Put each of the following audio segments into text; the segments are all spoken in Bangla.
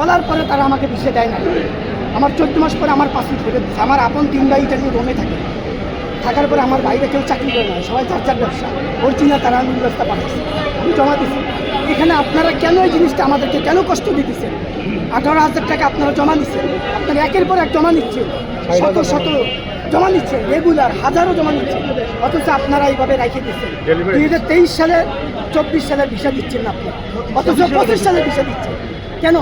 বলার পরে তারা আমাকে বিষে দেয় না। আমার চোদ্দ মাস পরে আমার পাসপোর্ট ফেরত দিচ্ছে আমার আপন তিন ভাই ইটালি রোমে থাকে। থাকার পরে আমার বাইরে কেউ চাকরি করে না। সবাই চার চার ব্যবসা। অরিজিনাল তারা আমি ব্যবস্থা পাঠাচ্ছি আমি জমা দিচ্ছি এখানে আপনারা কেন এই জিনিসটা আমাদেরকে কেন কষ্ট দিতেছেন? আঠারো হাজার টাকা আপনারা জমা দিচ্ছেন আপনারা একের পর এক জমা নিচ্ছেন। শত শত জমা নিচ্ছেন। রেগুলার হাজারো জমা নিচ্ছেন। অথচ আপনারা এইভাবে রেখে দিচ্ছেন। দুই হাজার তেইশ সালে চব্বিশ সালের ভিসা দিচ্ছেন না আপনারা। অথচ পঁচিশ সালের ভিসা দিচ্ছেন। কেন?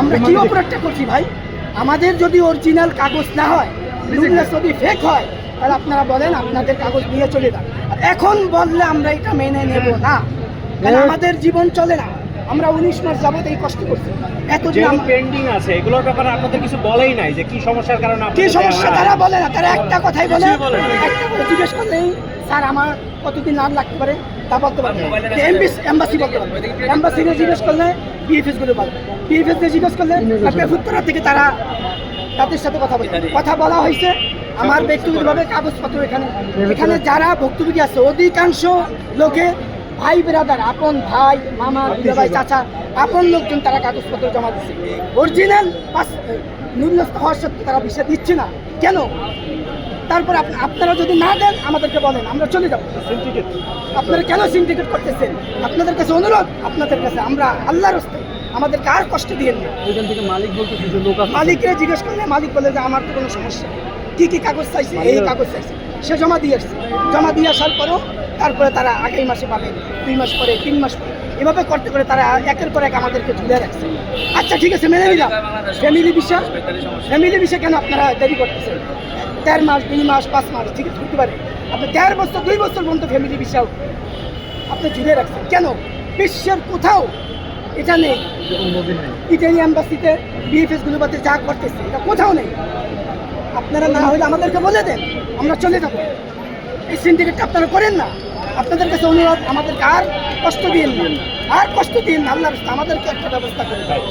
আমরা কি অপরাধটা করছি ভাই? আমাদের যদি অরিজিনাল কাগজ না হয় যদি ফেক হয় তাহলে আপনারা বলেন আপনাদের কাগজ নিয়ে চলে যান। আর এখন বললে আমরা এটা মেনে নেব না। কারণ আমাদের জীবন চলে না। আমরা উনিশ মাস যাবত এই কষ্ট করছি। এতদিন পেন্ডিং আছে এগুলোর ব্যাপারে আপনাদের কিছু বলেই নাই যে কি সমস্যার কারণে কি সমস্যা? তারা বলে না। তারা একটা কথাই বলে। একটা করে জিজ্ঞেস করলেই স্যার আমার কতদিন আর লাগতে পারে? তা বলতে পারবে এম্বাসি বলতে পারবে এম্বাসি জিজ্ঞেস করলে পিএফএসগুলো বলবে পিএফএস জিজ্ঞেস করলে উত্তরা থেকে তারা তাদের সাথে কথা বলে। কথা বলা হয়েছে আমার ব্যক্তিগতভাবে কাগজপত্র এখানে। এখানে যারা ভুক্তভোগী আছে অধিকাংশ লোকে ভাই ব্রাদার আপন ভাই মামা ভাই চাচা আপন লোকজন তারা কাগজপত্র জমা দিচ্ছে। অরিজিনাল নিম্নস্থ হওয়ার সত্ত্বেও তারা বিষয় দিচ্ছে না। কেন? তারপর আপ- আপনারা যদি না দেন আমাদেরকে বলেন আমরা চলে যাব। আপনারা কেন সিন্ডিকেট করতেছেন? আপনাদের কাছে অনুরোধ আপনাদের কাছে আমরা আল্লাহর হস্তে আমাদেরকে আর কষ্ট দিয়ে না। থেকে মালিক বলতেছে যে লোক মালিকরে জিজ্ঞেস করলে মালিক বলে যে আমার তো কোনো সমস্যা কী কি কি কাগজ চাইছে? এই কাগজ চাইছে। সে জমা দিয়ে আসছে। জমা দিয়ে আসার পরেও তারপরে তারা আগামী মাসে পাবে দুই মাস পরে তিন মাস পরে। এভাবে করতে করে তারা একের পর এক আমাদেরকে ঝুলে রাখছে। আচ্ছা ঠিক আছে মেনে নিলাম। ফ্যামিলি বিষয় ফ্যামিলি বিষয় কেন আপনারা দেরি করতেছেন? দেড় মাস, দুই মাস, পাঁচ মাস, ঠিক হতে পারে। আপনি দেড় বছর, দুই বছর পর্যন্ত ফ্যামিলি বিষয় আপনি ঝুলে রাখছেন। কেন? বিশ্বের কোথাও এটা নেই। ইটালি অ্যাম্বাসিতে বিএফএস গুলোবাতে যা করতেছে, এটা কোথাও নেই। আপনারা না হলে আমাদেরকে বলে দেন, আমরা চলে যাব। এই সিন্ডিকেটটা আপনারা করেন না। আপনাদের কাছে অনুরোধ, আমাদেরকে আর কষ্ট দিন আর কষ্ট দিন না, আল্লাহর আমাদেরকে একটা ব্যবস্থা করে দেয়